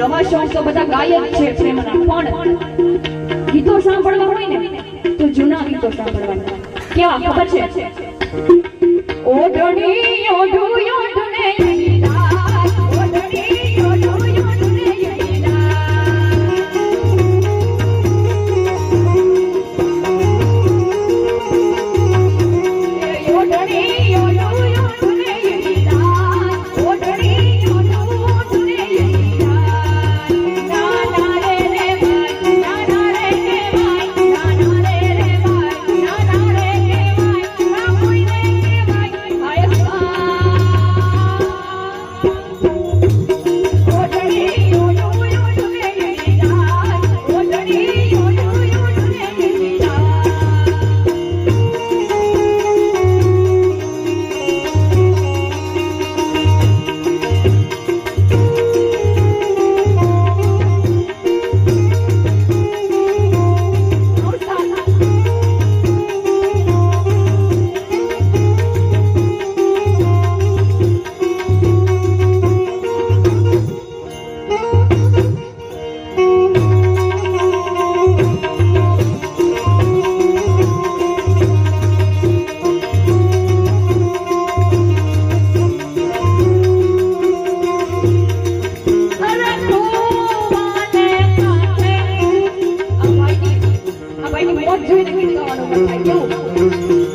નવા સોંગ તો બધા ગાય છે પ્રેમના. પણ ગીતો સાંભળવા હોય ને, તો જૂના ગીતો સાંભળવાના. કેવા ખબર છે? ઓઢણી, ઓઢું Thank you.